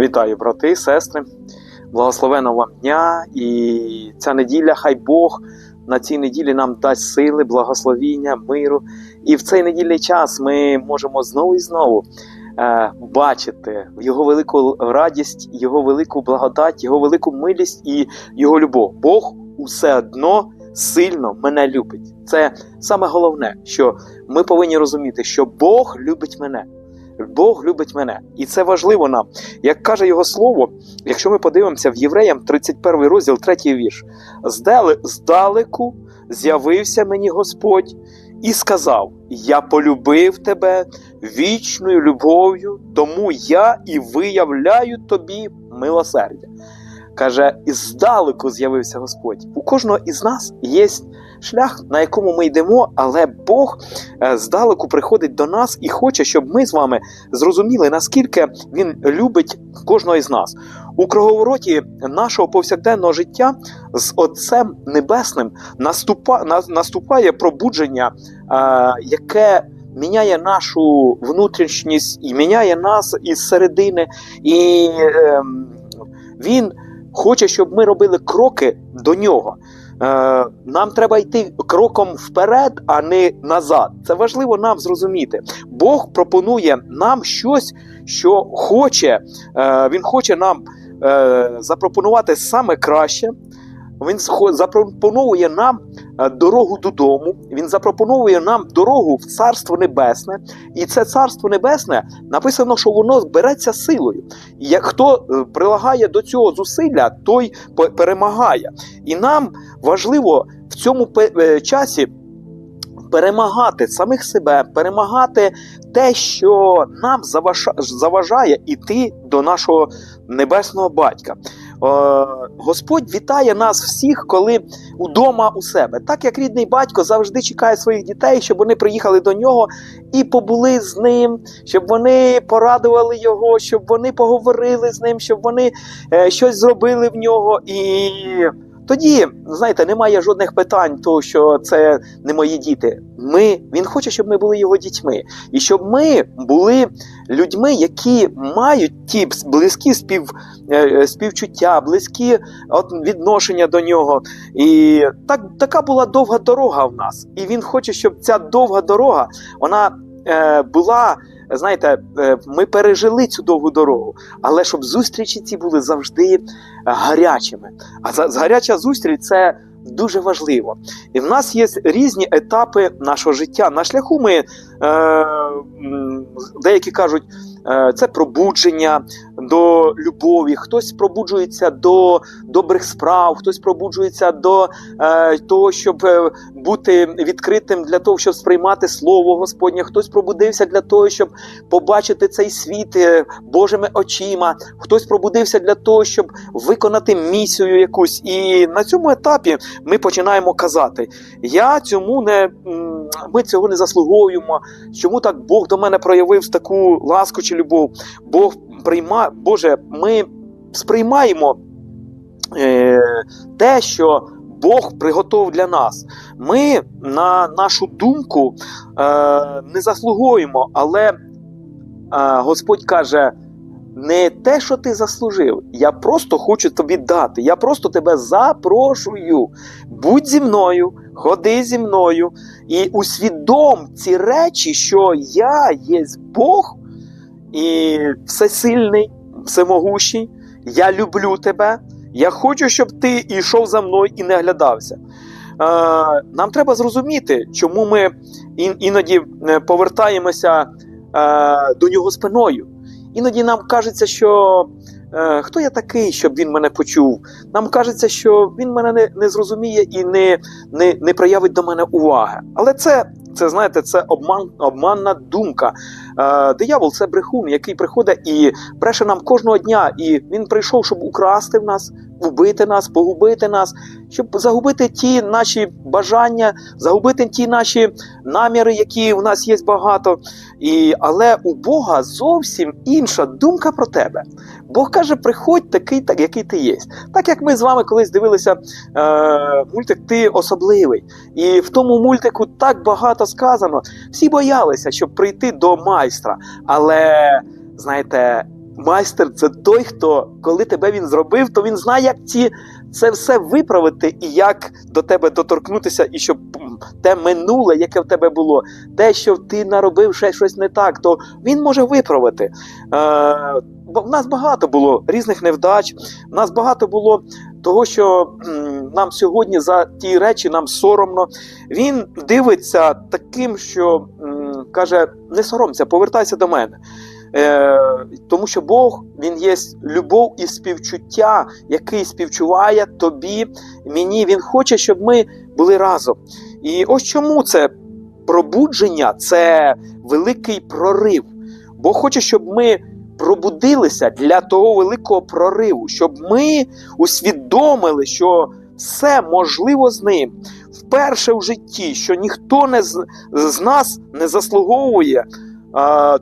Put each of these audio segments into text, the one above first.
Вітаю, брати, сестри. Благословеного вам дня і ця неділя, хай Бог на цій неділі нам дасть сили, благословіння, миру. І в цей недільний час ми можемо знову і знову е, бачити Його велику радість, Його велику благодать, Його велику милість і Його любов. Бог усе одно сильно мене любить. Це саме головне, що ми повинні розуміти, що Бог любить мене. Бог любить мене, і це важливо нам. Як каже його слово, якщо ми подивимося в Євреям 31 розділ, 3 вірш, здалеку з'явився мені Господь і сказав: Я полюбив тебе вічною любов'ю, тому я і виявляю тобі милосердя. Каже, здалеку з'явився Господь. У кожного із нас є шлях, на якому ми йдемо, але Бог е, здалеку приходить до нас і хоче, щоб ми з вами зрозуміли, наскільки Він любить кожного із нас. У круговороті нашого повсякденного життя з Отцем Небесним наступає пробудження, е, яке міняє нашу внутрішність і міняє нас із середини. І ем, він хоче, щоб ми робили кроки до нього. Е, нам треба йти кроком вперед, а не назад. Це важливо нам зрозуміти. Бог пропонує нам щось, що хоче. Е, він хоче нам е, запропонувати саме краще. Він запропонує нам дорогу додому. Він запропонує нам дорогу в Царство Небесне. І це Царство Небесне написано, що воно береться силою. І як хто е, прилагає до цього зусилля, той перемагає. І нам важливо в цьому е, часі перемагати самих себе, перемагати те, що нам заважає іти до нашого небесного батька. Господь вітає нас всіх, коли удома у себе. Так як рідний батько завжди чекає своїх дітей, щоб вони приїхали до нього і побули з ним, щоб вони порадували його, щоб вони поговорили з ним, щоб вони е, щось зробили в нього. І тоді, знаєте, немає жодних питань, того, що це не мої діти. Ми, він хоче, щоб ми були його дітьми, і щоб ми були людьми, які мають ті близькі спів, е, співчуття, близькі відношення до нього. І так, така була довга дорога в нас. І він хоче, щоб ця довга дорога вона е, була. Знаєте, е, ми пережили цю довгу дорогу, але щоб зустрічі ці були завжди гарячими. А гаряча зустріч це дуже важливо. І в нас є різні етапи нашого життя. На шляху ми е, деякі кажуть, е, це пробудження до любові, хтось пробуджується до добрих справ, хтось пробуджується до е, того, щоб е, бути відкритим для того, щоб сприймати слово Господнє. Хтось пробудився для того, щоб побачити цей світ е, Божими очима. Хтось пробудився для того, щоб виконати місію якусь. І на цьому етапі ми починаємо казати: я цьому не ми цього не заслуговуємо. Чому так Бог до мене проявив таку ласку чи любов? Бог прийма, Боже, ми сприймаємо е, те, що Бог приготовив для нас. Ми, на нашу думку, е, не заслуговуємо, але е, Господь каже. Не те, що ти заслужив, я просто хочу тобі дати. Я просто тебе запрошую. Будь зі мною, ходи зі мною і усвідом ці речі, що я є Бог і всесильний, всемогущий. Я люблю тебе. Я хочу, щоб ти йшов за мною і не глядався. Е, нам треба зрозуміти, чому ми іноді е, повертаємося е, до нього спиною. Іноді нам кажеться, що е, хто я такий, щоб він мене почув. Нам кажеться, що він мене не, не зрозуміє і не, не, не проявить до мене уваги. Але це, це знаєте, це обман, обманна думка. Е, диявол це брехун, який приходить і бреше нам кожного дня. І він прийшов, щоб украсти в нас, вбити нас, погубити нас, щоб загубити ті наші бажання, загубити ті наші наміри, які в нас є багато. І, але у Бога зовсім інша думка про тебе. Бог каже: приходь такий, так, який ти є. Так як ми з вами колись дивилися е, мультик Ти особливий. І в тому мультику так багато сказано. Всі боялися, щоб прийти до майстра. Але знаєте, майстер це той, хто, коли тебе він зробив, то він знає, як ці, це все виправити і як до тебе доторкнутися, і щоб те минуле, яке в тебе було, те, що ти наробив ще щось не так, то він може виправити. Е, бо в нас багато було різних невдач, в нас багато було того, що нам сьогодні за ті речі нам соромно. Він дивиться таким, що каже: не соромся, повертайся до мене. Е, тому що Бог він є любов і співчуття, який співчуває тобі, мені. Він хоче, щоб ми були разом. І ось чому це пробудження це великий прорив. Бог хоче, щоб ми пробудилися для того великого прориву, щоб ми усвідомили, що все можливо з ним вперше в житті, що ніхто не з, з нас не заслуговує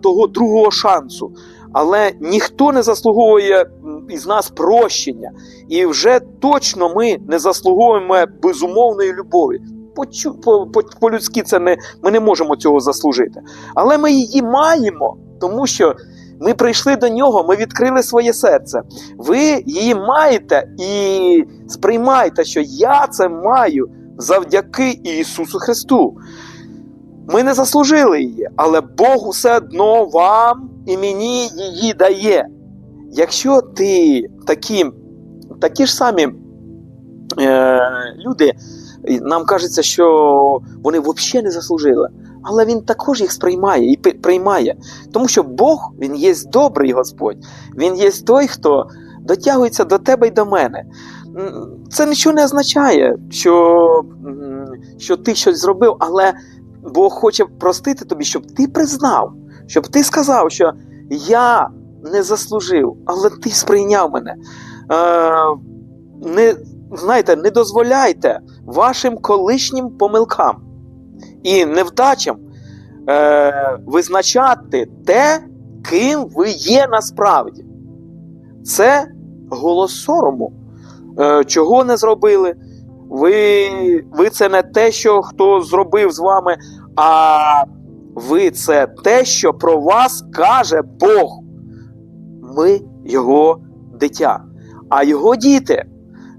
того другого шансу. Але ніхто не заслуговує із нас прощення, і вже точно ми не заслуговуємо безумовної любові. По, по, по, по-людськи це не ми не можемо цього заслужити. Але ми її маємо, тому що ми прийшли до нього, ми відкрили своє серце. Ви її маєте і сприймайте, що я це маю завдяки Ісусу Христу. Ми не заслужили її, але Бог усе одно вам і мені її дає. Якщо ти такі, такі ж самі е, люди, нам кажеться, що вони взагалі не заслужили, але Він також їх сприймає і приймає. Тому що Бог, Він є добрий Господь, Він є той, хто дотягується до тебе і до мене. Це нічого не означає, що, що ти щось зробив, але Бог хоче простити тобі, щоб ти признав, щоб ти сказав, що я не заслужив, але ти сприйняв мене. Е, не, знаєте, не дозволяйте вашим колишнім помилкам і невдачам е, визначати те, ким ви є насправді. Це голос сорому. Е, чого не зробили? Ви, ви це не те, що хто зробив з вами, а ви це те, що про вас каже Бог. Ми його дитя. А його діти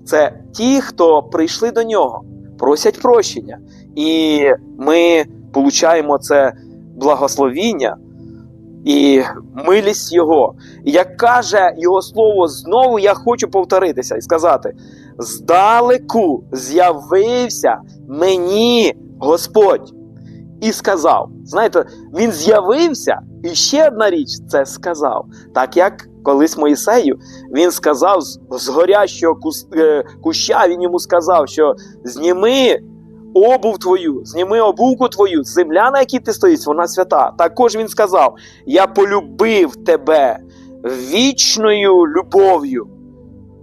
це ті, хто прийшли до нього, просять прощення. І ми получаємо це благословіння і милість Його. Як каже Його слово, знову я хочу повторитися і сказати: здалеку з'явився мені Господь і сказав. Знаєте, він з'явився, і ще одна річ це сказав. Так як колись Моїсею він сказав з, горящого е, куща, він йому сказав, що зніми обув твою, зніми обувку твою, земля, на якій ти стоїш, вона свята. Також він сказав: Я полюбив тебе вічною любов'ю.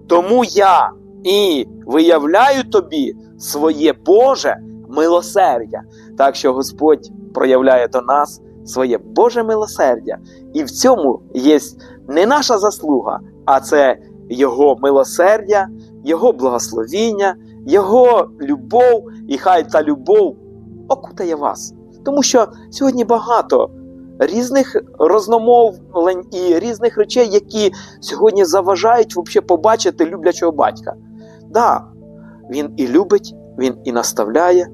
Тому я і виявляю тобі своє Боже милосердя. Так що Господь проявляє до нас своє Боже милосердя. І в цьому є не наша заслуга, а це Його милосердя, Його благословіння, Його любов, і хай та любов окутає вас. Тому що сьогодні багато різних розномовлень і різних речей, які сьогодні заважають побачити люблячого батька. Да, він і любить, він і наставляє,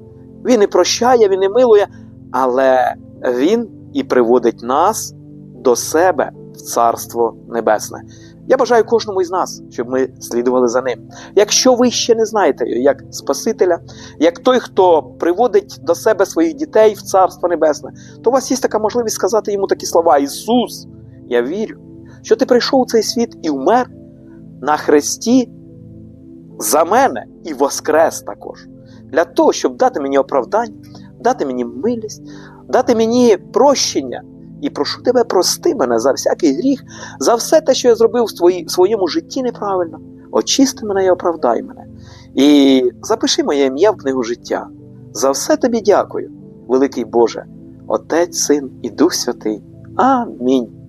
він і прощає, він і милує, але він і приводить нас до себе в Царство Небесне. Я бажаю кожному із нас, щоб ми слідували за ним. Якщо ви ще не знаєте як Спасителя, як той, хто приводить до себе своїх дітей в Царство Небесне, то у вас є така можливість сказати йому такі слова: Ісус, я вірю, що ти прийшов у цей світ і вмер на хресті за мене і воскрес також. Для того, щоб дати мені оправдання, дати мені милість, дати мені прощення. І прошу тебе, прости мене за всякий гріх, за все те, що я зробив в твої, в своєму житті неправильно. Очисти мене і оправдай мене. І запиши моє ім'я в книгу життя. За все тобі дякую, великий Боже, Отець, Син і Дух Святий. Амінь.